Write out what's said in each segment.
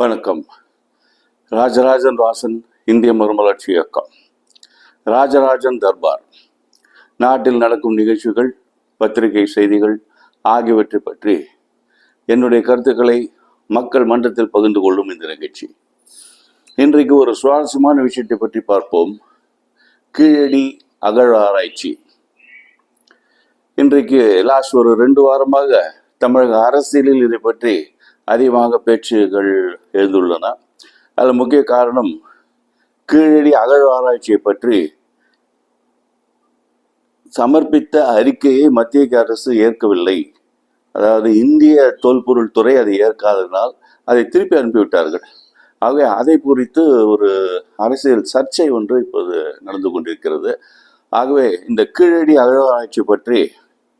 வணக்கம். ராஜராஜன் வாசன் இந்திய மறுமலர்ச்சி இயக்கம். ராஜராஜன் தர்பார். நாட்டில் நடக்கும் நிகழ்ச்சிகள் பத்திரிகை செய்திகள் ஆகியவற்றை பற்றி என்னுடைய கருத்துக்களை மக்கள் மன்றத்தில் பகிர்ந்து கொள்ளும் இந்த நிகழ்ச்சி. இன்றைக்கு ஒரு சுவாரஸ்யமான விஷயத்தை பற்றி பார்ப்போம். கீழடி அகழாராய்ச்சி இன்றைக்கு லாஸ்ட் ஒரு ரெண்டு வாரமாக தமிழக அரசியலில் இதை பற்றி அதிகமாக பேச்சுகள் எழுந்துள்ளன. அதில் முக்கிய காரணம் கீழடி அகழ்வாராய்ச்சியை பற்றி சமர்ப்பித்த அறிக்கையை மத்திய அரசு ஏற்கவில்லை. அதாவது இந்திய தொல்பொருள் துறை அதை ஏற்காததினால் அதை திருப்பி அனுப்பிவிட்டார்கள். ஆகவே அதை குறித்து ஒரு அரசியல் சர்ச்சை ஒன்று இப்போது நடந்து கொண்டிருக்கிறது. ஆகவே இந்த கீழடி அகழ்வாராய்ச்சி பற்றி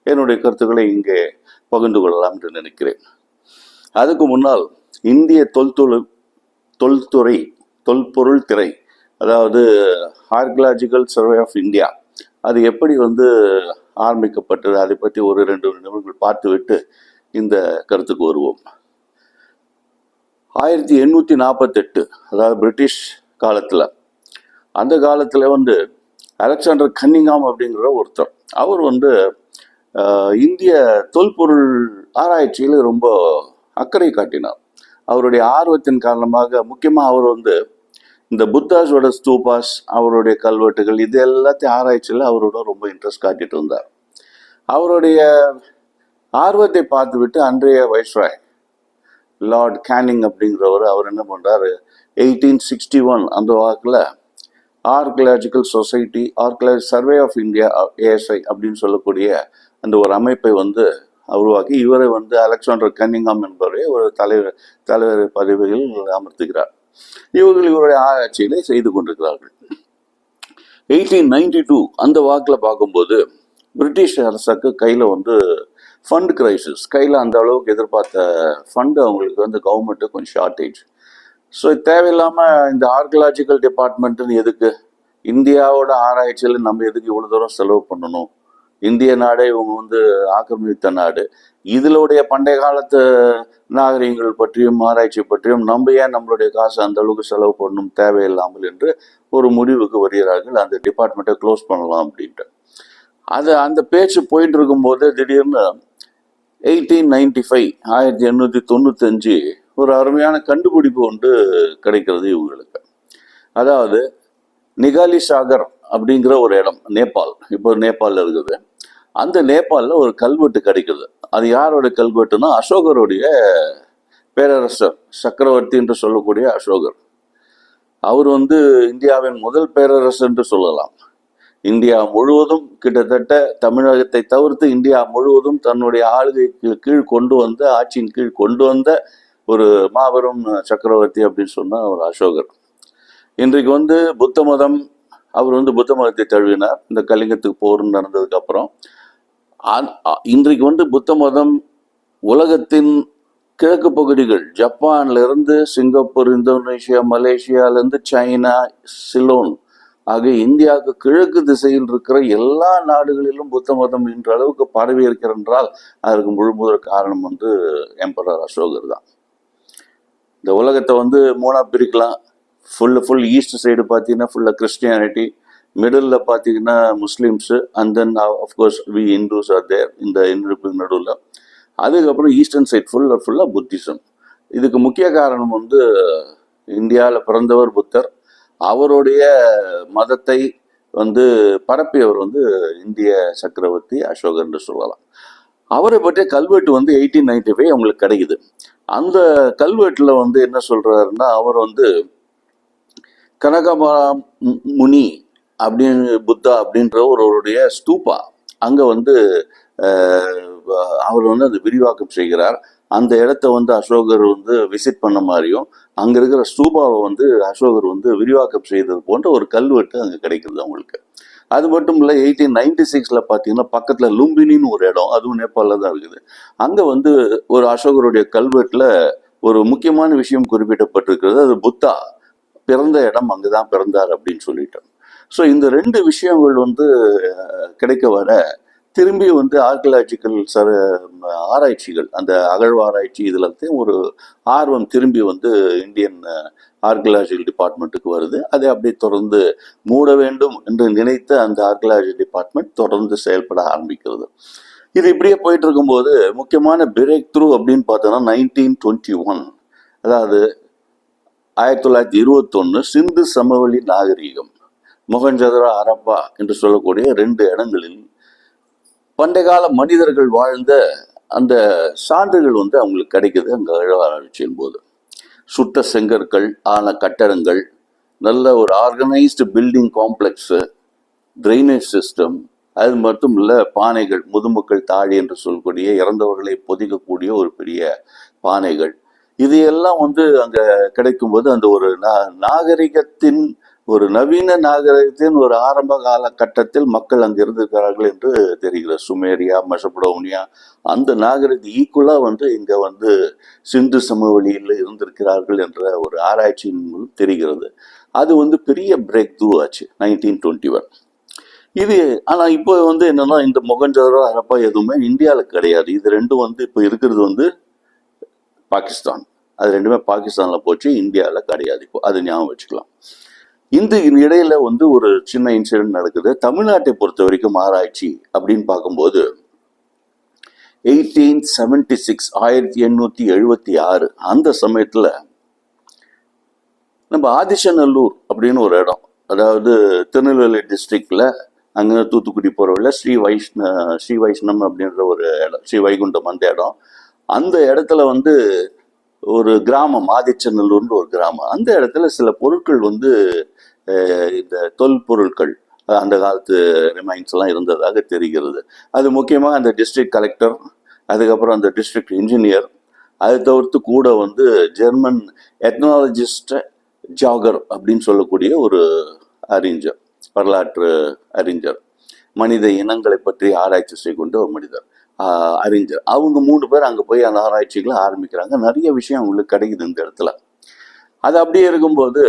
என்னுடைய கருத்துக்களை இங்கே பகிர்ந்து கொள்ளலாம் என்று நினைக்கிறேன். அதுக்கு முன்னால் இந்திய தொல்தொழு தொல்துறை தொல்பொருள் திரை அதாவது ஆர்கியலாஜிக்கல் சர்வே ஆஃப் இந்தியா அது எப்படி வந்து ஆரம்பிக்கப்பட்டது? அதை பற்றி ஒரு ரெண்டு நிமிடங்கள் பார்த்துவிட்டு இந்த கருத்துக்கு வருவோம். ஆயிரத்தி எண்ணூற்றி நாற்பத்தெட்டு அதாவது பிரிட்டிஷ் காலத்தில். அந்த காலத்தில் வந்து அலெக்சாண்டர் கன்னிங்காம் அப்படிங்கிற ஒருத்தர் அவர் வந்து இந்திய தொல்பொருள் ஆராய்ச்சியில் ரொம்ப அக்கறை காட்டினார். அவருடைய ஆர்வத்தின் காரணமாக முக்கியமாக அவர் வந்து இந்த புத்தாஸோட ஸ்தூபாஸ் அவருடைய கல்வெட்டுகள் இது எல்லாத்தையும் ஆராய்ச்சியில் அவரோட ரொம்ப இன்ட்ரெஸ்ட் காட்டிட்டு இருந்தார். அவருடைய ஆர்வத்தை பார்த்துவிட்டு அன்றைய வைஸ்ராய் லார்ட் கேனிங் அப்படிங்கிறவர் அவர் என்ன பண்ணுறாரு எயிட்டீன் சிக்ஸ்டி ஒன் அந்த வாக்கில் archaeological society archaeology survey of India ASI அப்படின்னு சொல்லக்கூடிய அந்த ஒரு அமைப்பை வந்து உருவாக்கி இவரை வந்து அலெக்சாண்டர் கன்னிங்காம் என்பவரை ஒரு தலைவர் தலைவர் பதவியில் அமர்த்துகிறார். இவர்கள் இவருடைய ஆராய்ச்சிகளை செய்து கொண்டிருக்கிறார்கள். எயிட்டீன் நைன்டி டூ அந்த வாக்கில் பார்க்கும்போது பிரிட்டிஷ் அரசுக்கு கையில் வந்து ஃபண்ட் கிரைசிஸ் கையில் அந்த அளவுக்கு எதிர்பார்த்த ஃபண்டு அவங்களுக்கு வந்து கவர்மெண்ட்டு கொஞ்சம் ஷார்ட்டேஜ் ஸோ தேவையில்லாமல் இந்த ஆர்கியலாஜிக்கல் டிபார்ட்மெண்ட்டுன்னு எதுக்கு? இந்தியாவோட ஆராய்ச்சியில் நம்ம எதுக்கு இவ்வளோ தூரம் செலவு பண்ணணும்? இந்திய நாடே இவங்க வந்து ஆக்கிரமித்த நாடு. இதனுடைய பண்டைய காலத்து நாகரிகங்கள் பற்றியும் ஆராய்ச்சி பற்றியும் நம்ம ஏன் நம்மளுடைய காசு அந்த அளவுக்கு செலவு பண்ணணும் தேவையில்லாமல் என்று ஒரு முடிவுக்கு வருகிறார்கள். அந்த டிபார்ட்மெண்ட்டை க்ளோஸ் பண்ணலாம் அப்படின்ட்டு. அது அந்த பேச்சு போயிட்டு இருக்கும்போது திடீர்னு எயிட்டீன் நைன்டி ஃபைவ் ஆயிரத்தி எண்ணூற்றி தொண்ணூத்தஞ்சு ஒரு அருமையான கண்டுபிடிப்பு ஒன்று கிடைக்கிறது இவங்களுக்கு. அதாவது நிகாலி சாகர் அப்படிங்கிற ஒரு இடம் நேபாள். இப்போ நேபாளில் இருக்குது. அந்த நேபாளில் ஒரு கல்வெட்டு கிடைக்குது. அது யாரோட கல்வெட்டுனா அசோகருடைய பேரரசர் சக்கரவர்த்தி என்று சொல்லக்கூடிய அசோகர். அவர் வந்து இந்தியாவின் முதல் பேரரசர் என்று சொல்லலாம். இந்தியா முழுவதும் கிட்டத்தட்ட தமிழகத்தை தவிர்த்து இந்தியா முழுவதும் தன்னுடைய ஆளுகைக்கு கீழ் கொண்டு வந்த ஆட்சியின் கீழ் கொண்டு வந்த ஒரு மாபெரும் சக்கரவர்த்தி அப்படின்னு சொன்ன ஒரு அசோகர். இன்றைக்கு வந்து புத்த மதம் அவர் வந்து புத்த மதத்தை தழுவினார். இந்த கலிங்கத்துக்கு போர் நடந்ததுக்கு அப்புறம் இன்றைக்கு வந்து புத்த மதம் உலகத்தின் கிழக்கு பகுதிகள் ஜப்பான்லேருந்து சிங்கப்பூர் இந்தோனேஷியா மலேசியாலேருந்து சைனா சிலோன் ஆகிய இந்தியாவுக்கு கிழக்கு திசையில் இருக்கிற எல்லா நாடுகளிலும் புத்த மதம் என்ற அளவுக்கு பரவி இருக்கிறென்றால் அதற்கு முழு முதல் காரணம் வந்து எம்பரர் அசோகர் தான். இந்த உலகத்தை வந்து மூணாக பிரிக்கலாம். ஃபுல்லு ஃபுல் ஈஸ்ட் சைடு பார்த்தீங்கன்னா ஃபுல்லாக கிறிஸ்டியானிட்டி மிடில் பார்த்தீங்கன்னா Muslims and then of course we Hindus are there இந்த இந்திருக்கு நடுவில். அதுக்கப்புறம் ஈஸ்டர்ன் சைட் ஃபுல்லாக ஃபுல்லாக புத்திசம் இதுக்கு முக்கிய காரணம் வந்து இந்தியாவில் பிறந்தவர் புத்தர். அவருடைய மதத்தை வந்து பரப்பியவர் வந்து இந்திய சக்கரவர்த்தி அசோகர் என்று சொல்லலாம். அவரை பற்றிய கல்வெட்டு வந்து எயிட்டீன் நைன்டி ஃபைவ் அவங்களுக்கு கிடைக்குது. அந்த கல்வெட்டில் வந்து என்ன சொல்கிறாருன்னா அவர் வந்து கனகமா முனி அப்படின்னு புத்தா அப்படின்ற ஒருவருடைய ஸ்தூபா. அங்கே வந்து அவர் வந்து அந்த விரிவாக்கம் செய்கிறார். அந்த இடத்த வந்து அசோகர் வந்து விசிட் பண்ண மாதிரியும் அங்கே இருக்கிற ஸ்தூபாவை வந்து அசோகர் வந்து விரிவாக்கம் செய்தது போன்ற ஒரு கல்வெட்டு அங்கே கிடைக்கிறது அவங்களுக்கு. அது மட்டும் இல்லை எயிட்டீன் நைன்டி சிக்ஸில் பார்த்தீங்கன்னா பக்கத்தில் லும்பினின்னு ஒரு இடம் அதுவும் நேபாளில் தான் இருக்குது. அங்கே வந்து ஒரு அசோகருடைய கல்வெட்டில் ஒரு முக்கியமான விஷயம் குறிப்பிடப்பட்டிருக்கிறது. அது புத்தா. பிறந்த இடம் அங்கே தான் பிறந்தார் அப்படின்னு சொல்லிட்டோம் ஸோ இந்த ரெண்டு விஷயங்கள் வந்து கிடைக்க வர திரும்பி வந்து ஆர்கியலாஜிக்கல் சர ஆராய்ச்சிகள் அந்த அகழ்வாராய்ச்சி இதில் ஒரு ஆர்வம் திரும்பி வந்து இந்தியன் ஆர்கியலாஜிக்கல் டிபார்ட்மெண்ட்டுக்கு வருது. அதை அப்படியே தொடர்ந்து மூட வேண்டும் என்று நினைத்த அந்த ஆர்கியலாஜி டிபார்ட்மெண்ட் தொடர்ந்து செயல்பட ஆரம்பிக்கிறது. இது இப்படியே போயிட்டு இருக்கும்போது முக்கியமான பிரேக் த்ரூ அப்படின்னு பார்த்தோன்னா நைன்டீன் டுவெண்ட்டி ஒன் அதாவது ஆயிரத்தி தொள்ளாயிரத்தி இருபத்தொன்று சிந்து சமவெளி நாகரீகம். மொகஞ்சதரா அரப்பா என்று சொல்லக்கூடிய ரெண்டு இடங்களில் பண்டைய கால மனிதர்கள் வாழ்ந்த அந்த சான்றுகள் வந்து அவங்களுக்கு கிடைக்குது அங்கே அழகாராய்ச்சியின் போது. சுட்ட செங்கற்கள் ஆன கட்டடங்கள் நல்ல ஒரு organised building complex drainage system அது மட்டும் இல்லை பானைகள் முதுமக்கள் தாழி என்று சொல்லக்கூடிய இறந்தவர்களை பொதிக்கக்கூடிய ஒரு பெரிய பானைகள். இது எல்லாம் வந்து அங்கே கிடைக்கும்போது அந்த ஒரு நா- நாகரிகத்தின் ஒரு நவீன நாகரிகத்தின் ஒரு ஆரம்ப கால கட்டத்தில் மக்கள் அங்கே இருந்திருக்கிறார்கள் என்று தெரிகிறது சுமேரியா மெசபடோனியா அந்த நாகரிகம் ஈக்குவலாக வந்து இங்கே வந்து சிந்து சமவெளியில் இருந்திருக்கிறார்கள் என்ற ஒரு ஆராய்ச்சியின் மூலம் தெரிகிறது. அது வந்து பெரிய பிரேக் த்ரூ ஆச்சு நைன்டீன் டுவெண்ட்டி ஒன் இது ஆனால் இப்போ வந்து என்னென்னா இந்த மொகஞ்சதரோ அரப்பா எதுவுமே இந்தியாவில் கிடையாது. இது ரெண்டும் வந்து இப்போ இருக்கிறது வந்து பாகிஸ்தான். அது ரெண்டுமே பாகிஸ்தானில் போச்சு இந்தியாவில் கிடையாது. இப்போ அது ஞாபகம் வச்சுக்கலாம். இந்த இடையில வந்து ஒரு சின்ன இன்சிடென்ட் நடக்குது. தமிழ்நாட்டை பொறுத்த வரைக்கும் ஆராய்ச்சி அப்படின்னு பார்க்கும்போது எயிட்டீன் செவன்டி சிக்ஸ் ஆயிரத்தி எண்ணூற்றி எழுபத்தி ஆறு அந்த சமயத்தில் நம்ம ஆதிச்சநல்லூர் அப்படின்னு ஒரு இடம். அதாவது திருநெல்வேலி டிஸ்ட்ரிக்ட்ல அங்கே தூத்துக்குடி போகிற ஸ்ரீ வைஷ்ண ஸ்ரீ வைஷ்ணம் அப்படின்ற ஒரு இடம் ஸ்ரீ வைகுண்டம் அந்த இடம். அந்த இடத்துல வந்து ஒரு கிராமம் ஆதிச்சநல்லூர்னு ஒரு கிராமம். அந்த இடத்துல சில பொருட்கள் வந்து இந்த தொல்பொருட்கள் அந்த காலத்து ரிமைன்ஸ் எல்லாம் இருந்ததாக தெரிகிறது. அது முக்கியமாக அந்த டிஸ்ட்ரிக்ட் கலெக்டர் அதுக்கப்புறம் அந்த டிஸ்ட்ரிக்ட் இன்ஜினியர் அது தவிர்த்து கூட வந்து ஜெர்மன் எத்னாலஜிஸ்ட் ஜாகர் அப்படின்னு சொல்லக்கூடிய ஒரு அறிஞர் வரலாற்று அறிஞர். மனித இனங்களை பற்றி ஆராய்ச்சி செய்கொண்ட ஒரு மனிதர். அறிஞர் அவங்க மூணு பேர் அங்கே போய் அந்த ஆராய்ச்சிகளை ஆரம்பிக்கிறாங்க. நிறைய விஷயம் அவங்களுக்கு கிடைக்குது இந்த இடத்துல. அது அப்படியே இருக்கும்போது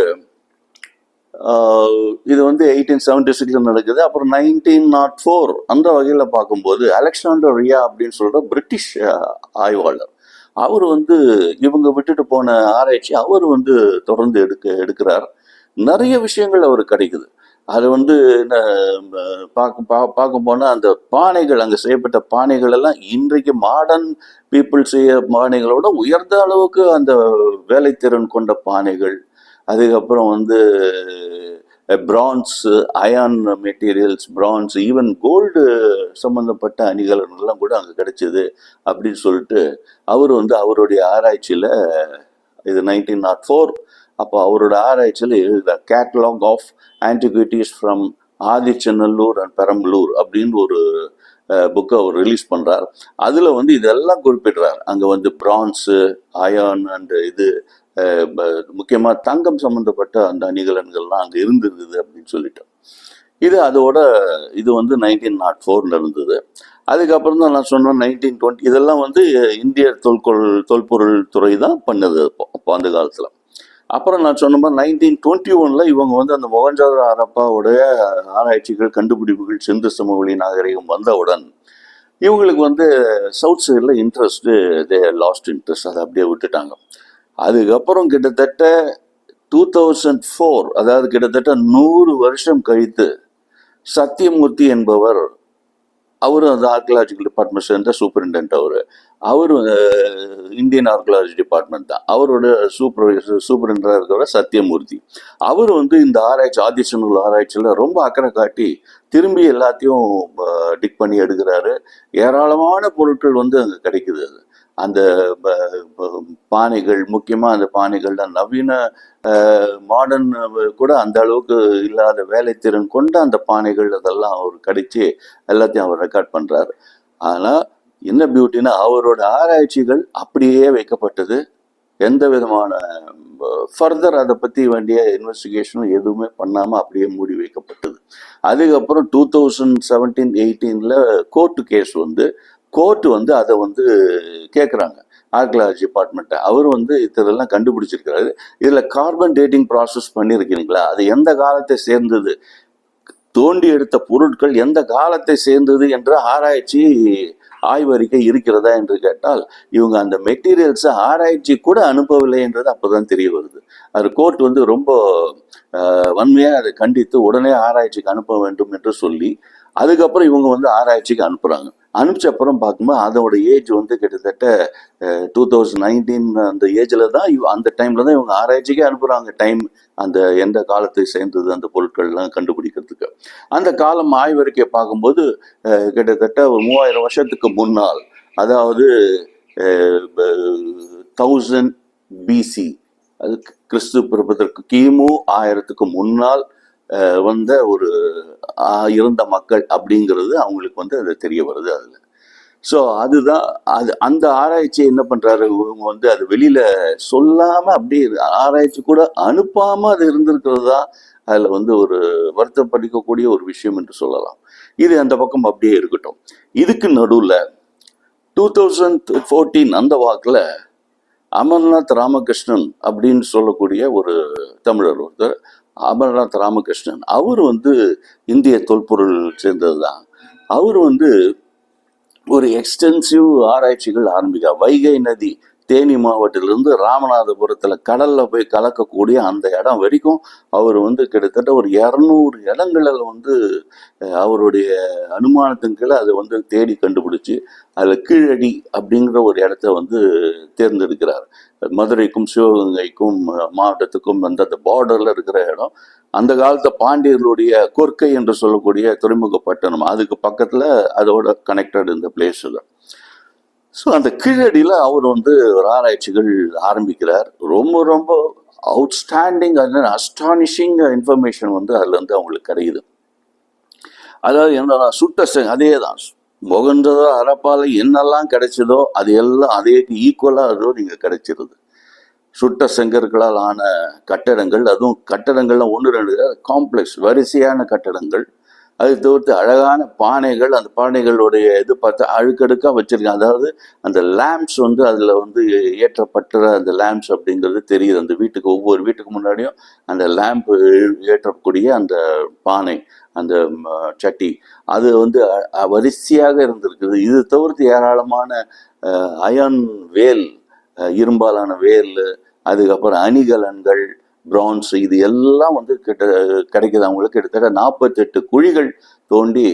இது வந்து எயிட்டீன் செவன்டி சிக்ஸில் நடக்குது. அப்புறம் நைன்டீன் நாட் ஃபோர் அந்த வகையில் பார்க்கும்போது அலெக்சாண்டர் ரியா அப்படின்னு சொல்கிற பிரிட்டிஷ் ஆய்வாளர் அவர் வந்து இவங்க விட்டுட்டு போன ஆராய்ச்சி அவர் வந்து தொடர்ந்து எடுக்க எடுக்கிறார். நிறைய விஷயங்கள் அவர் கிடைக்குது. அது வந்து என்ன, பார்க்கும் பார்க்க பா பார்க்க போனால் அந்த பானைகள் அங்கே செய்யப்பட்ட பானைகள் எல்லாம் இன்றைக்கு மாடர்ன் பீப்புள் செய்ய பானைகளோட உயர்ந்த அளவுக்கு அந்த வேலைத்திறன் கொண்ட பானைகள். அதுக்கப்புறம் வந்து bronze iron materials bronze even gold சம்மந்தப்பட்ட அணிகலன்கள்லாம் கூட அங்கே கிடைச்சிது அப்படின்னு சொல்லிட்டு அவர் வந்து அவருடைய ஆராய்ச்சியில் இது நைன்டீன் நாட் ஃபோர் அப்போ அவரோட ஆராய்ச்சியில் the catalogue of antiquities from Adichanallur and Perambalur அப்படின்னு ஒரு புக்கை அவர் ரிலீஸ் பண்ணுறார் அதில் வந்து இதெல்லாம் குறிப்பிடுறார். அங்கே வந்து பிரான்ஸு அயான் அண்ட் இது முக்கியமாக தங்கம் சம்மந்தப்பட்ட அந்த அணிகலன்கள்லாம் அங்கே இருந்திருக்குது அப்படின்னு சொல்லிட்டு. இது அதோட இது வந்து நைன்டீன் நாட் ஃபோரில் இருந்தது. அதுக்கப்புறம் தான் நான் சொன்னேன் நைன்டீன் டுவெண்ட்டி இதெல்லாம் வந்து இந்திய தொல்கொள் தொல்பொருள் துறை தான் பண்ணுது அப்போ அப்போ அந்த காலத்தில். அப்புறம் நான் சொன்ன மாதிரி நைன்டீன் டுவெண்ட்டி ஒனில் இவங்க வந்து அந்த மொகஞ்சாதாரோ அரப்பாவுடைய ஆராய்ச்சிகள் கண்டுபிடிப்புகள் சிந்து சமவெளி நாகரிகம் வந்தவுடன் இவங்களுக்கு வந்து சவுத் சைடில் இன்ட்ரெஸ்ட்டு தே லாஸ்ட் இன்ட்ரெஸ்ட் அதை அப்படியே விட்டுட்டாங்க. அதுக்கப்புறம் கிட்டத்தட்ட டூ தௌசண்ட் ஃபோர் அதாவது கிட்டத்தட்ட நூறு வருஷம் கழித்து சத்தியமூர்த்தி என்பவர் அவரும் அந்த ஆர்கியலாஜிக்கல் டிபார்ட்மெண்ட் சேர்ந்த சூப்பரிண்டென்ட் அவர். அவர் இந்தியன் ஆர்கியலாஜி டிபார்ட்மெண்ட் தான். அவரோட சூப்பர்வைசர் சூப்பரிண்டராக இருக்கிற சத்தியமூர்த்தி அவர் வந்து இந்த ஆராய்ச்சி ஆதிசனூல் ஆராய்ச்சியில் ரொம்ப அக்கறை காட்டி திரும்பி எல்லாத்தையும் டிக் பண்ணி எடுக்கிறாரு. ஏராளமான பொருட்கள் வந்து அங்கே கிடைக்குது அது. அந்த பானைகள் முக்கியமாக அந்த பானைகள் தான். நவீன மாடர்ன் கூட அந்த அளவுக்கு இல்லாத வேலைத்திறன் கொண்ட அந்த பானைகள் அதெல்லாம் அவர் கடிச்சு எல்லாத்தையும் அவர் ரெக்கார்ட் பண்ணுறாரு ஆனால் என்ன பியூட்டினா அவரோட ஆராய்ச்சிகள் அப்படியே வைக்கப்பட்டது. எந்த விதமான ஃபர்தர் அதை பற்றி வேண்டிய இன்வெஸ்டிகேஷனும் எதுவுமே பண்ணாமல் அப்படியே மூடி வைக்கப்பட்டது. அதுக்கப்புறம் டூ தௌசண்ட் செவன்டீன் எயிட்டீனில் கோர்ட்டு கேஸ் வந்து கோர்ட்டு வந்து அதை வந்து கேட்குறாங்க ஆர்கியாலஜி டிபார்ட்மெண்ட்டை. அவர் வந்து இதெல்லாம் கண்டுபிடிச்சிருக்கிறாரு. இதில் கார்பன் டேட்டிங் ப்ராசஸ் பண்ணியிருக்கீங்களா அது எந்த காலத்தை சேர்ந்தது? தோண்டி எடுத்த பொருட்கள் எந்த காலத்தை சேர்ந்தது என்ற ஆராய்ச்சி ஆய்வறிக்கை இருக்கிறதா என்று கேட்டால் இவங்க அந்த மெட்டீரியல்ஸை ஆராய்ச்சி கூட அனுப்பவில்லை என்றது அப்போதான் தெரிய வருது. அது கோர்ட் வந்து ரொம்ப வன்மையாக அதை கண்டித்து உடனே ஆராய்ச்சிக்கு அனுப்ப வேண்டும் என்று சொல்லி அதுக்கப்புறம் இவங்க வந்து ஆராய்ச்சிக்கு அனுப்புகிறாங்க அனுப்பிச்ச அப்புறம் பார்க்கும்போது அதோட ஏஜ் வந்து கிட்டத்தட்ட டூ தௌசண்ட் நைன்டீன் அந்த ஏஜில் தான் இவ் அந்த டைமில் தான் இவங்க ஆராய்ச்சிக்கே அனுப்புகிறாங்க டைம் அந்த எந்த காலத்தை சேர்ந்தது அந்த பொருட்கள்லாம் கண்டுபிடிக்கிறதுக்கு. அந்த காலம் ஆய்வறிக்கை பார்க்கும்போது கிட்டத்தட்ட ஒரு மூவாயிரம் வருஷத்துக்கு முன்னால் அதாவது தௌசண்ட் பிசி அது கிறிஸ்து பிறப்பதற்கு கிமு ஆயிரத்துக்கு முன்னால் வந்த ஒரு இருந்த மக்கள் அப்படிங்கிறது அவங்களுக்கு வந்து அது தெரிய வருது அதில். ஸோ அதுதான் அது அந்த ஆராய்ச்சியை என்ன பண்ணுறாரு இவங்க வந்து அது வெளியில சொல்லாமல் அப்படியே ஆராய்ச்சி கூட அனுப்பாமல் அது இருந்திருக்கிறது தான் அதில் வந்து ஒரு வருத்தப்படிக்கக்கூடிய ஒரு விஷயம் என்று சொல்லலாம். இது அந்த பக்கம் அப்படியே இருக்கட்டும். இதுக்கு நடுவில் டூ தௌசண்ட் ஃபோர்டீன் அந்த வாக்கில் அமர்நாத் ராமகிருஷ்ணன் அப்படின்னு சொல்லக்கூடிய ஒரு தமிழர் ஒருத்தர் அமர்நாத் ராமகிருஷ்ணன் அவர் வந்து இந்திய தொல்பொருள் சேர்ந்தது தான் அவர் வந்து ஒரு எக்ஸ்டென்சிவ் ஆராய்ச்சிகள் ஆரம்பிக்க வைகை நதி தேனி மாவட்டத்திலிருந்து ராமநாதபுரத்தில் கடலில் போய் கலக்கக்கூடிய அந்த இடம் வரைக்கும் அவர் வந்து கிட்டத்தட்ட ஒரு இரநூறு இடங்களில் வந்து அவருடைய அனுமானத்தின் கீழே அதை வந்து தேடி கண்டுபிடிச்சி அதில் கீழடி அப்படிங்கிற ஒரு இடத்த வந்து தேர்ந்தெடுக்கிறார். மதுரைக்கும் சிவகங்கைக்கும் மாவட்டத்துக்கும் அந்த அந்த பார்டரில் இருக்கிற இடம். அந்த காலத்து பாண்டியர்களுடைய கொர்க்கை என்று சொல்லக்கூடிய துறைமுக பட்டணம். அதுக்கு பக்கத்தில் அதோட கனெக்டட் இந்த பிளேஸ் ஸோ அந்த கீழடியில் அவர் வந்து ஒரு ஆராய்ச்சிகள் ஆரம்பிக்கிறார். ரொம்ப ரொம்ப அவுட்ஸ்டாண்டிங் அஸ்டானிஷிங் இன்ஃபர்மேஷன் வந்து அதுலேருந்து அவங்களுக்கு கிடைக்குது. அதாவது என்னடா சுட்ட அதே தான் முகன்றதோ அரப்பால என்னெல்லாம் கிடைச்சதோ அது எல்லாம் அதே ஈக்குவலாக அதோ நீங்கள் கிடைச்சிருது. சுட்ட செங்கற்களால் ஆன கட்டடங்கள் அதுவும் கட்டடங்கள்லாம் ஒன்று ரெண்டு காம்ப்ளெக்ஸ் வரிசையான கட்டடங்கள். அது தவிர்த்து அழகான பானைகள் அந்த பானைகளுடைய இது பார்த்தா அழுக்கடுக்காக வச்சுருக்கேன் அதாவது அந்த லேம்ப்ஸ் வந்து அதில் வந்து ஏற்றப்பட்ட அந்த லேம்ப்ஸ் அப்படிங்கிறது தெரியுது. அந்த வீட்டுக்கு ஒவ்வொரு வீட்டுக்கு முன்னாடியும் அந்த லேம்ப் ஏற்றக்கூடிய அந்த பானை அந்த சட்டி அது வந்து வரிசையாக இருந்திருக்குது. இது தவிர்த்து ஏராளமான அயன் வேல் இரும்பாலான வேல் அதுக்கப்புறம் அணிகலன்கள் பிரான்ஸ் இது எல்லாம் வந்து கிட்ட கிடைக்குது அவங்களுக்கு. கிட்டத்தட்ட நாற்பத்தெட்டு குழிகள் தோண்டி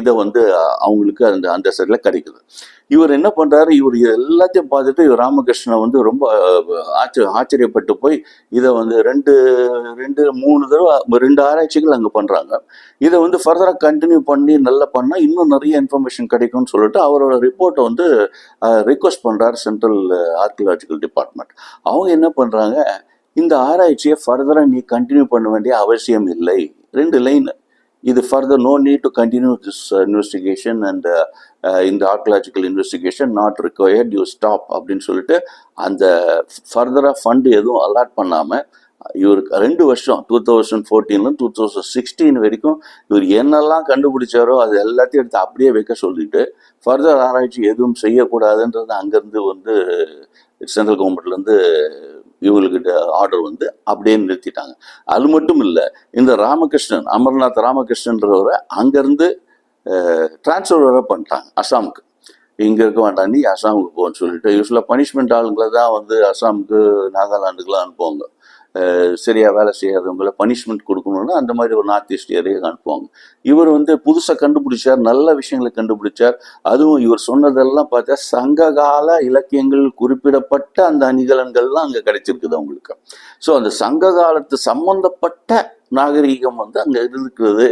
இதை வந்து அவங்களுக்கு அந்த அந்த சைடில் கிடைக்குது. இவர் என்ன பண்ணுறாரு இவர் எல்லாத்தையும் பார்த்துட்டு இவர் ராமகிருஷ்ணன் வந்து ரொம்ப ஆச்சரிய ஆச்சரியப்பட்டு போய் இதை வந்து ரெண்டு ரெண்டு மூணு தடவை ரெண்டு ஆராய்ச்சிகள் அங்கே பண்ணுறாங்க இதை வந்து ஃபர்தராக கண்டினியூ பண்ணி நல்லா பண்ணால் இன்னும் நிறைய இன்ஃபர்மேஷன் கிடைக்கும்னு சொல்லிட்டு அவரோட ரிப்போர்ட்டை வந்து ரிக்வஸ்ட் பண்ணுறாரு சென்ட்ரல் ஆர்கியலாஜிக்கல் டிபார்ட்மெண்ட் அவங்க என்ன பண்ணுறாங்க இந்த ஆராய்ச்சியை ஃபர்தராக நீ கண்டினியூ பண்ண வேண்டிய அவசியம் இல்லை. ரெண்டு லைன் இது further no need to continue this investigation and இந்த archaeological investigation not required you stop அப்படின்னு சொல்லிட்டு அந்த ஃபர்தராக ஃபண்டு எதுவும் அலாட் பண்ணாமல் இவருக்கு ரெண்டு வருஷம் டூ தௌசண்ட் ஃபோர்டீன்லேருந்து டூ தௌசண்ட் சிக்ஸ்டீன் வரைக்கும் இவர் என்னெல்லாம் கண்டுபிடிச்சாரோ அது எல்லாத்தையும் எடுத்து அப்படியே வைக்க சொல்லிட்டு ஃபர்தர் ஆராய்ச்சி எதுவும் செய்யக்கூடாதுன்றது அங்கேருந்து வந்து சென்ட்ரல் கவர்மெண்ட்லேருந்து இவங்களுக்கு ஆர்டர் வந்து அப்படியே நிறுத்திட்டாங்க. அது மட்டும் இல்லை இந்த ராமகிருஷ்ணன் அமர்நாத் ராமகிருஷ்ணன்றவரை அங்கேருந்து டிரான்ஸ்ஃபர் வர பண்ணிட்டாங்க அஸ்ஸாமுக்கு இங்கே இருக்க வேண்டாம் நீ அசாமுக்கு போன்னு சொல்லிட்டு யூஸ்வலாக பனிஷ்மெண்ட் ஆளுங்களை தான் வந்து அசாமுக்கு நாகாலாண்டுக்கெலாம் அனுப்புவாங்க. சரியாக வேலை செய்யாதவங்கள பனிஷ்மெண்ட் கொடுக்கணும்னா அந்த மாதிரி ஒரு நார்த் ஈஸ்ட் ஏரியாவுக்கு அனுப்புவாங்க இவர் வந்து புதுசாக கண்டுபிடிச்சார் நல்ல விஷயங்களை கண்டுபிடிச்சார். அதுவும் இவர் சொன்னதெல்லாம் பார்த்தா சங்ககால இலக்கியங்கள் குறிப்பிடப்பட்ட அந்த அணிகலன்கள்லாம் அங்கே கிடைச்சிருக்குது அவங்களுக்கு. ஸோ அந்த சங்க காலத்து சம்பந்தப்பட்ட நாகரீகம் வந்து அங்கே இருக்கிறது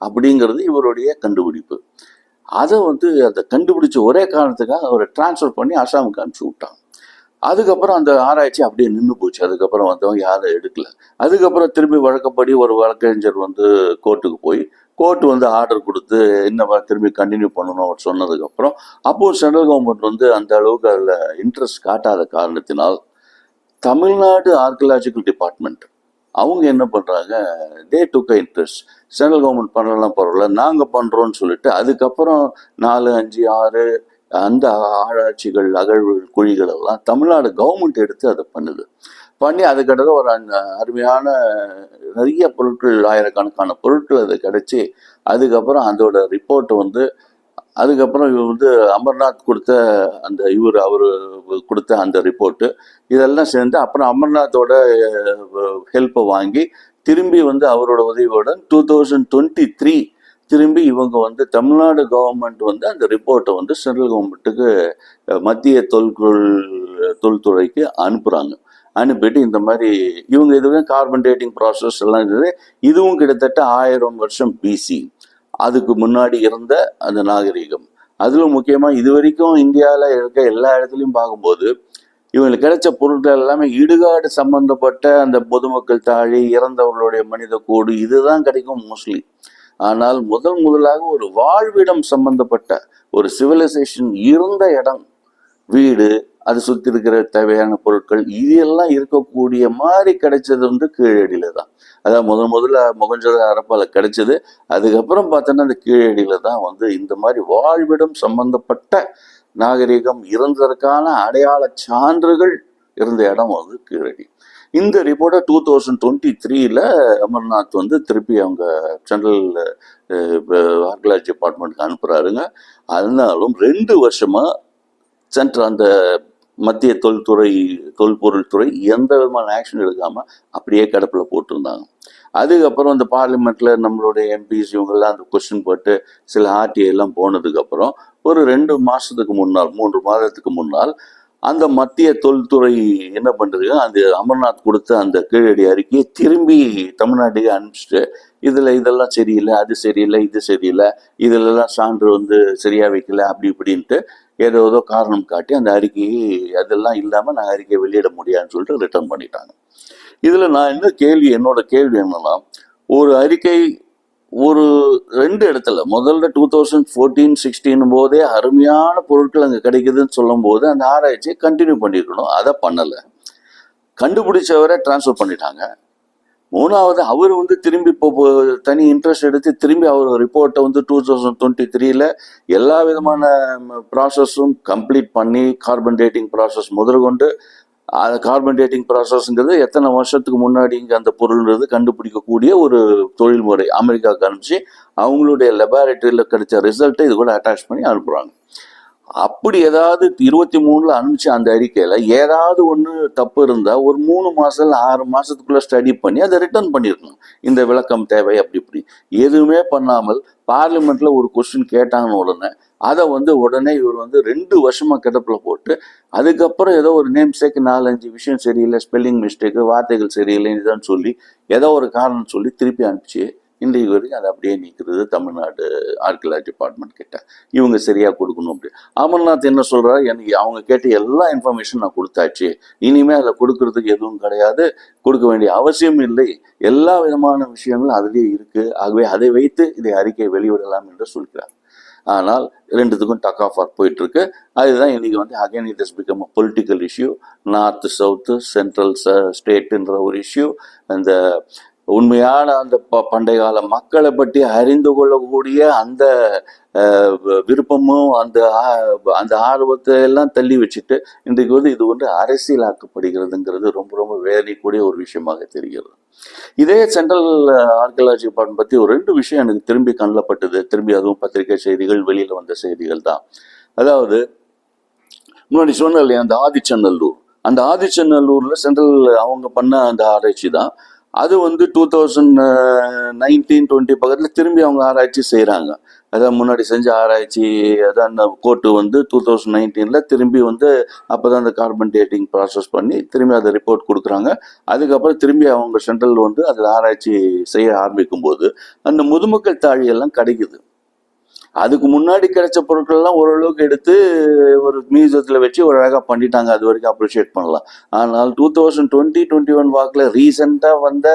அப்படிங்கிறது இவருடைய கண்டுபிடிப்பு. அதை வந்து அதை கண்டுபிடிச்ச ஒரே காரணத்துக்காக அவரை டிரான்ஸ்ஃபர் பண்ணி அசாமுக்கு அனுப்பிச்சு விட்டாங்க அதுக்கப்புறம் அந்த ஆராய்ச்சி அப்படியே நின்று போச்சு. அதுக்கப்புறம் வந்தவங்க யாரும் எடுக்கல. அதுக்கப்புறம் திரும்பி வழக்கப்படி ஒரு வழக்கறிஞர் வந்து கோர்ட்டுக்கு போய் கோர்ட் வந்து ஆர்டர் கொடுத்து இந்த மாதிரி திரும்பி கண்டினியூ பண்ணணும் அவர் சொன்னதுக்கப்புறம் அப்போது சென்ட்ரல் கவர்மெண்ட் வந்து அந்த அளவுக்கு அதில் இன்ட்ரெஸ்ட் காட்டாத காரணத்தினால் தமிழ்நாடு ஆர்கியலாஜிக்கல் டிபார்ட்மெண்ட் அவங்க என்ன பண்ணுறாங்க டே டுக்க இன்ட்ரெஸ்ட் சென்ட்ரல் கவர்மெண்ட் பண்ணலாம் பரவாயில்ல நாங்கள் பண்ணுறோன்னு சொல்லிட்டு அதுக்கப்புறம் நாலு அஞ்சு ஆறு அந்த ஆராய்ச்சிகள் அகழ்வுகள் குழிகள் எல்லாம் தமிழ்நாடு கவர்மெண்ட் எடுத்து அதை பண்ணுது. பண்ணி அது ஒரு அந்த அருமையான நிறைய பொருட்கள் ஆயிரக்கணக்கான பொருட்கள் அது கிடச்சி அதுக்கப்புறம் அதோட ரிப்போர்ட் வந்து அதுக்கப்புறம் இவர் வந்து அமர்நாத் கொடுத்த அந்த இவர் அவர் கொடுத்த அந்த ரிப்போர்ட்டு இதெல்லாம் சேர்ந்து அப்புறம் அமர்நாத்தோட ஹெல்ப்பை வாங்கி திரும்பி வந்து அவரோட உதவியுடன் டூ தௌசண்ட் டுவெண்ட்டி த்ரீ திரும்பி இவங்க வந்து தமிழ்நாடு கவர்மெண்ட் வந்து அந்த ரிப்போர்ட்டை வந்து சென்ட்ரல் கவர்மெண்ட்டுக்கு மத்திய தொல்பொருள் தொல்துறைக்கு அனுப்புகிறாங்க அனுப்பிட்டு இந்த மாதிரி இவங்க இதுவே கார்பன் டேட்டிங் ப்ராசஸ் எல்லாம் இருந்தது இதுவும் கிட்டத்தட்ட ஆயிரம் வருஷம் பிசி அதுக்கு முன்னாடி இருந்த அந்த நாகரிகம். அதில் முக்கியமாக இது வரைக்கும் இந்தியாவில் இருக்க எல்லா இடத்துலையும் பார்க்கும்போது இவங்களுக்கு கிடைச்ச பொருட்கள் எல்லாமே இடுகாடு சம்பந்தப்பட்ட அந்த பொதுமக்கள் தாழி இறந்தவர்களுடைய மனித கோடு இதுதான் கிடைக்கும் மோஸ்ட்லி ஆனால் முதல் முதலாக ஒரு வாழ்விடம் சம்பந்தப்பட்ட ஒரு சிவிலைசேஷன் இருந்த இடம் வீடு அது சுற்றி இருக்கிற தேவையான பொருட்கள் இது எல்லாம் இருக்கக்கூடிய மாதிரி கிடைச்சது வந்து கீழடியில தான் அதாவது முதல் முதல்ல முகஞ்சத அரப்பால் கிடைச்சது. அதுக்கப்புறம் பார்த்தோன்னா அந்த கீழடியில தான் வந்து இந்த மாதிரி வாழ்விடம் சம்பந்தப்பட்ட நாகரிகம் இருந்ததற்கான அடையாள சான்றுகள் இருந்த இடம் வந்து கீழடி. இந்த ரிப்போர்ட்டை டூ தௌசண்ட் டுவெண்ட்டி த்ரீல அமர்நாத் வந்து திருப்பி அவங்க சென்ட்ரல் ஆர்கலாஜி டிபார்ட்மெண்ட்டுக்கு அனுப்புகிறாருங்க அதனாலும் ரெண்டு வருஷமாக சென்ட்ரல் அந்த மத்திய தொல்துறை தொல்பொருள் துறை எந்த விதமான ஆக்ஷன் எடுக்காமல் அப்படியே கிடப்பில் போட்டிருந்தாங்க. அதுக்கப்புறம் இந்த பார்லிமெண்ட்டில் நம்மளுடைய எம்பிஸ் இவங்கெல்லாம் அந்த கொஸ்டின் போட்டு சில ஆர்டிஐ எல்லாம் போனதுக்கப்புறம் ஒரு ரெண்டு மாதத்துக்கு முன்னால் மூன்று மாதத்துக்கு முன்னால் அந்த மத்திய தொல்துறை என்ன பண்றது? அந்த அமர்நாத் கொடுத்த அந்த கீழடி அறிக்கையை திரும்பி தமிழ்நாட்டுக்கு அனுப்பிச்சிட்டு இதுல இதெல்லாம் சரியில்லை அது சரியில்லை இது சரியில்லை இதுலலாம் சான்று வந்து சரியா வைக்கல அப்படி இப்படின்ட்டு ஏதோ ஏதோ காரணம் காட்டி அந்த அறிக்கையை அதெல்லாம் இல்லாம நான் அறிக்கையை வெளியிட முடியாதுன்னு சொல்லிட்டு ரிட்டர்ன் பண்ணிட்டாங்க. இதுல நான் என்ன கேள்வி என்னோட கேள்வி என்னன்னா ஒரு அறிக்கை ஒரு ரெண்டு இடத்துல முதல்ல டூ தௌசண்ட் ஃபோர்டீன் சிக்ஸ்டீன் போதே அருமையான பொருட்கள் அங்கே கிடைக்குதுன்னு சொல்லும் போது அந்த ஆராய்ச்சியை கண்டினியூ பண்ணியிருக்கணும். அதை பண்ணலை. கண்டுபிடிச்சவரை டிரான்ஸ்ஃபர் பண்ணிட்டாங்க. மூணாவது அவர் வந்து திரும்பி இப்போ தனி இன்ட்ரெஸ்ட் எடுத்து திரும்பி அவர் ரிப்போர்ட்டை வந்து டூ தௌசண்ட் டுவெண்ட்டி த்ரீல எல்லா விதமான ப்ராசஸும் கம்ப்ளீட் பண்ணி கார்பன் டேட்டிங் ப்ராசஸ் முதற்கொண்டு அது கார்பன் டேட்டிங் ப்ராசஸ்ங்கிறது எத்தனை வருஷத்துக்கு முன்னாடி இங்கே அந்த பொருள்ன்றது கண்டுபிடிக்கக்கூடிய ஒரு தொழில்முறை அமெரிக்காவுக்கு அனுப்பிச்சு அவங்களுடைய லெபார்டரியில் கிடைச்ச ரிசல்ட்டை இது கூட அட்டாச் பண்ணி அனுப்புகிறாங்க அப்படி ஏதாவது இருபத்தி மூணுல அனுப்பிச்சு அந்த அறிக்கையில ஏதாவது ஒன்று தப்பு இருந்தா ஒரு மூணு மாசம் ஆறு மாசத்துக்குள்ள ஸ்டடி பண்ணி அதை ரிட்டர்ன் பண்ணிருக்கணும். இந்த விளக்கம் தேவை அப்படி இப்படி. எதுவுமே பண்ணாமல் பார்லிமெண்ட்ல ஒரு கொஸ்டின் கேட்டாங்கன்னு உடனே அதை வந்து உடனே இவர் வந்து ரெண்டு வருஷமா கிடப்புல போட்டு அதுக்கப்புறம் ஏதோ ஒரு நேம் சேக்கு நாலஞ்சு விஷயம் சரியில்லை ஸ்பெல்லிங் மிஸ்டேக்கு வார்த்தைகள் சரியில்லைன்னு தான் சொல்லி ஏதோ ஒரு காரணம் சொல்லி திருப்பி அனுப்பிச்சு இன்றைக்கு வரைக்கும் அதை அப்படியே நிற்கிறது தமிழ்நாடு ஆர்கியலாஜி டிபார்ட்மெண்ட் கிட்ட. இவங்க சரியாக கொடுக்கணும் அப்படி. அமர்நாத் என்ன சொல்றாரு? எனக்கு அவங்க கேட்ட எல்லா இன்ஃபர்மேஷன் நான் கொடுத்தாச்சு. இனிமேல் அதை கொடுக்கறதுக்கு எதுவும் கிடையாது. கொடுக்க வேண்டிய அவசியம் இல்லை. எல்லா விதமான விஷயங்களும் அதிலே இருக்குது ஆகவே அதை வைத்து இதை அறிக்கை வெளியிடலாம் என்று சொல்கிறார். ஆனால் ரெண்டுத்துக்கும் டக் ஆஃப் ஆர் போயிட்டுருக்கு. அதுதான் இன்றைக்கி வந்து again it is become political issue north south central ஸ்டேட்டுன்ற ஒரு இஷ்யூ அந்த உண்மையான அந்த ப- பண்டைய கால மக்களை பற்றி அறிந்து கொள்ளக்கூடிய அந்த அஹ், விருப்பமும் அந்த அந்த ஆர்வத்தை எல்லாம் தள்ளி வச்சுட்டு இன்றைக்கு வந்து இது வந்து அரசியலாக்கப்படுகிறதுங்கிறது ரொம்ப ரொம்ப வேதனைக்கூடிய ஒரு விஷயமாக தெரிகிறது. இதே சென்ட்ரல் ஆர்கியாலஜி டிபார்ட்மெண்ட் பற்றி ஒரு ரெண்டு விஷயம் எனக்கு திரும்பி கண்ணப்பட்டது திரும்பி அதுவும் பத்திரிகை செய்திகள் வெளியில் வந்த செய்திகள் தான். அதாவது முன்னாடி சொன்னேன் இல்லையா அந்த ஆதிச்சநல்லூர். அந்த ஆதிச்சநல்லூர்ல சென்ட்ரல் அவங்க பண்ண அந்த ஆராய்ச்சி தான். அது வந்து டூ தௌசண்ட் நைன்டீன் டுவெண்ட்டி பக்கத்தில் திரும்பி அவங்க ஆராய்ச்சி செய்கிறாங்க அதான் முன்னாடி செஞ்ச ஆராய்ச்சி அதான் அந்த கோர்ட்டு வந்து டூ தௌசண்ட் நைன்டீனில் திரும்பி வந்து அப்போ தான் அந்த கார்பன் டேட்டிங் ப்ராசஸ் பண்ணி திரும்பி அதை ரிப்போர்ட் கொடுக்குறாங்க. அதுக்கப்புறம் திரும்பி அவங்க சென்ட்ரல் வந்து அதில் ஆராய்ச்சி செய்ய ஆரம்பிக்கும் போது அந்த முதுமக்கள் தாழியெல்லாம் கிடைக்குது. அதுக்கு முன்னாடி கிடைச்ச பொருட்கள்லாம் ஓரளவுக்கு எடுத்து ஒரு மியூசியத்தில் வச்சு ஒரு அழகாக பண்ணிட்டாங்க. அது வரைக்கும் அப்ரிஷியேட் பண்ணலாம். ஆனால் two thousand twenty twenty one வாக்கில் ரீசெண்டாக வந்த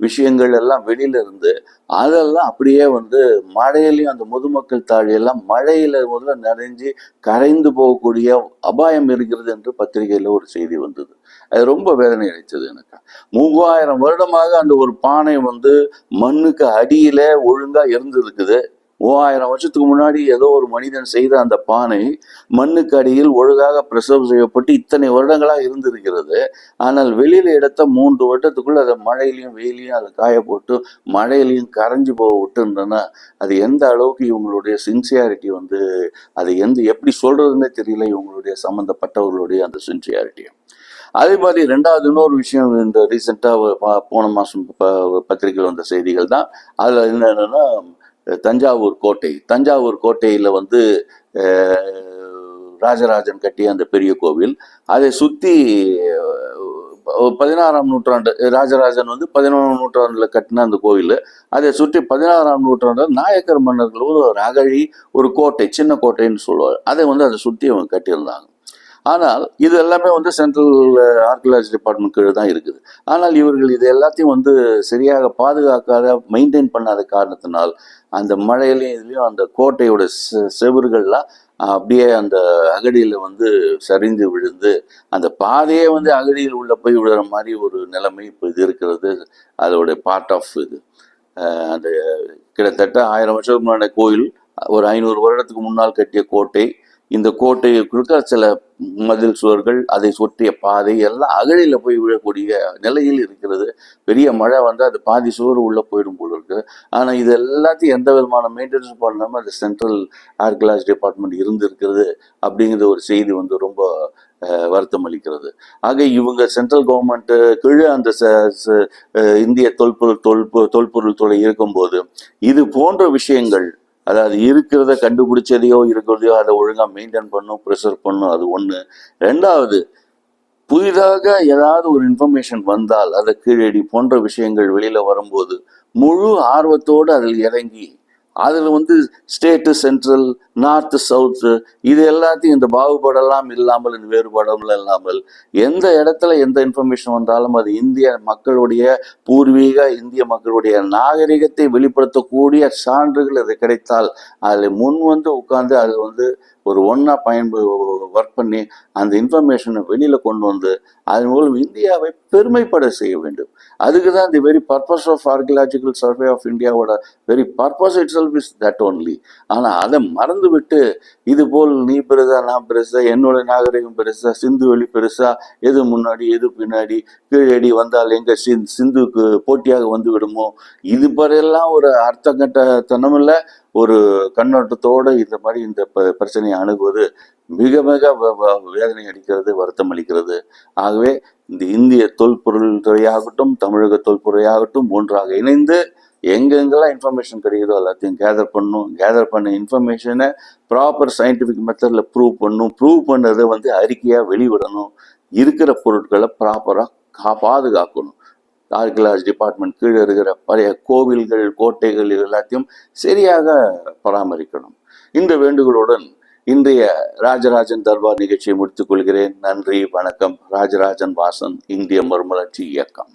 விஷயங்கள் எல்லாம் வெளியில இருந்து அதெல்லாம் அப்படியே வந்து மழையிலையும் அந்த முதுமக்கள் தாழியெல்லாம் மழையில முதல்ல நிறைஞ்சு கரைந்து போகக்கூடிய அபாயம் இருக்கிறது என்று பத்திரிகையில ஒரு செய்தி வந்தது. அது ரொம்ப வேதனை அளித்தது எனக்கு. மூவாயிரம் வருடமாக அந்த ஒரு பானை வந்து மண்ணுக்கு அடியில ஒழுங்கா இருந்திருக்குது. மூவாயிரம் வருஷத்துக்கு முன்னாடி ஏதோ ஒரு மனிதன் செய்த அந்த பானை மண்ணுக்கு அடியில் ஒழுங்காக பிரசவ் செய்யப்பட்டு இத்தனை வருடங்களாக இருந்திருக்கிறது. ஆனால் வெளியில எடுத்த மூன்று வருடத்துக்குள்ள அதை மழையிலையும் வெயிலையும் அதை காய போட்டு மழையிலையும் கரைஞ்சு போக விட்டுருந்தோன்னா அது எந்த அளவுக்கு இவங்களுடைய சின்சியாரிட்டி வந்து அது எந்த எப்படி சொல்றதுன்னே தெரியல இவங்களுடைய சம்மந்தப்பட்டவர்களுடைய அந்த சின்சியாரிட்டியும் அதே மாதிரி ரெண்டாவது இன்னொரு விஷயம் இந்த ரீசெண்டாக போன மாதம் பத்திரிகையில் வந்த செய்திகள் தான். அதில் என்னென்னா தஞ்சாவூர் கோட்டை. தஞ்சாவூர் கோட்டையில் வந்து ராஜராஜன் கட்டிய அந்த பெரிய கோவில். அதை சுற்றி பதினாறாம் நூற்றாண்டு ராஜராஜன் வந்து பதினொன்றாம் நூற்றாண்டில் கட்டின அந்த கோவில். அதை சுற்றி பதினாறாம் நூற்றாண்டு நாயக்கர் மன்னர்கள் ஒரு அகழி ஒரு கோட்டை சின்ன கோட்டைன்னு சொல்லுவார் அதை வந்து அதை சுற்றி அவங்க கட்டியிருந்தாங்க. ஆனால் இது எல்லாமே வந்து சென்ட்ரல் ஆர்கியாலஜி டிபார்ட்மெண்ட் கீழே தான் இருக்குது. ஆனால் இவர்கள் இது எல்லாத்தையும் வந்து சரியாக பாதுகாக்காத மெயின்டைன் பண்ணாத காரணத்தினால் அந்த மழையிலையும் இதுலேயும் அந்த கோட்டையோட செ- அப்படியே அந்த அகடியில் வந்து சரிந்து விழுந்து அந்த பாதையே வந்து அகடியில் உள்ளே போய் விடுற மாதிரி ஒரு நிலைமை இப்போ இது இருக்கிறது. அதோடைய பார்ட் ஆஃப் இது. அந்த கிட்டத்தட்ட ஆயிரம் வருஷத்துக்கு முன்னாடி கோயில் ஒரு ஐநூறு வருடத்துக்கு முன்னால் கட்டிய கோட்டை இந்த கோட்டையை கொடுக்க சில மதில் சுவர்கள் அதை சுற்றிய பாதை எல்லாம் அகழியில் போய் விழக்கூடிய நிலையில் இருக்கிறது. பெரிய மழை வந்து அது பாதி சுவர் உள்ளே போயிடும் போல இருக்கு. ஆனால் இது எல்லாத்தையும் எந்த விதமான மெயின்டெனன்ஸ் பண்ணாமல் அது சென்ட்ரல் ஆர்கியாலஜி டிபார்ட்மெண்ட் இருந்திருக்கிறது அப்படிங்கிற ஒரு செய்தி வந்து ரொம்ப வருத்தம் அளிக்கிறது. ஆக இவங்க சென்ட்ரல் கவர்மெண்ட்டு கீழே அந்த ச- ச- இந்திய தொல்பொருள் தொல்பொ தொல்பொருள் துறை இருக்கும்போது இது போன்ற விஷயங்கள் அதாவது இருக்கிறத கண்டுபிடிச்சதையோ இருக்கிறதையோ அதை ஒழுங்கா மெயின்டைன் பண்ணும் ப்ரிசர்வ் பண்ணும் அது ஒண்ணு. ரெண்டாவது புதிதாக ஏதாவது ஒரு இன்ஃபர்மேஷன் வந்தால் அதை கீழடி போன்ற விஷயங்கள் வெளியில வரும்போது முழு ஆர்வத்தோடு அதில் இறங்கி அதில் வந்து ஸ்டேட்டு சென்ட்ரல் நார்த்து சவுத்து இது எல்லாத்தையும் இந்த பாகுபாடெல்லாம் இல்லாமல் இந்த வேறுபாடெல்லாம் இல்லாமல் எந்த இடத்துல எந்த இன்ஃபர்மேஷன் வந்தாலும் அது இந்திய மக்களுடைய பூர்வீக இந்திய மக்களுடைய நாகரிகத்தை வெளிப்படுத்தக்கூடிய சான்றுகள் அது கிடைத்தால் அதில் முன் வந்து உட்காந்து அது வந்து ஒரு ஒன்றா பயன்பு ஒர்க் பண்ணி அந்த இன்ஃபர்மேஷனை வெளியில் கொண்டு வந்து அதன் மூலம் இந்தியாவை பெருமைப்பட செய்ய வேண்டும். அதுக்கு தான் the very purpose of archaeological survey of இந்தியாவோட very purpose itself is that only ஆனால் அதை மறந்து விட்டு இது போல் நீ பெருசா நான் பெருசா என்னோட நாகரிகம் பெருசா சிந்து வெளி பெருசா எது முன்னாடி எது பின்னாடி கீழடி வந்தால் எங்க சிந்து சிந்துக்கு போட்டியாக வந்து விடுமோ? இது பறையெல்லாம் ஒரு அர்த்தங்கட்டத்தனமில்ல. ஒரு கண்ணோட்டத்தோடு இந்த மாதிரி இந்த ப- பிரச்சனையை அணுகுவது மிக மிக வேதனை அளிக்கிறது வருத்தம் அளிக்கிறது. ஆகவே இந்த இந்திய தொல்பொருள் துறையாகட்டும் தமிழக தொல்பொருளையாகட்டும் ஒன்றாக இணைந்து எங்கெங்கெல்லாம் இன்ஃபர்மேஷன் கிடைக்குதோ எல்லாத்தையும் கேதர் பண்ணும். கேதர் பண்ண இன்ஃபர்மேஷனை ப்ராப்பர் சயின்டிஃபிக் மெத்தடில் ப்ரூவ் பண்ணும். ப்ரூவ் பண்ணதை வந்து அறிக்கையாக வெளிவிடணும். இருக்கிற பொருட்களை ப்ராப்பராக கா பாதுகாக்கணும். ஆர்கியலாஜி டிபார்ட்மெண்ட் கீழே இருக்கிற பழைய கோவில்கள் கோட்டைகள் இது எல்லாத்தையும் சரியாக பராமரிக்கணும். இந்த வேண்டுகோளுடன் இன்றைய ராஜராஜன் தர்பார் நிகழ்ச்சியை முடித்துக் கொள்கிறேன். நன்றி வணக்கம். ராஜராஜன் வாசன் இந்திய மறுமலர்ச்சி இயக்கம்.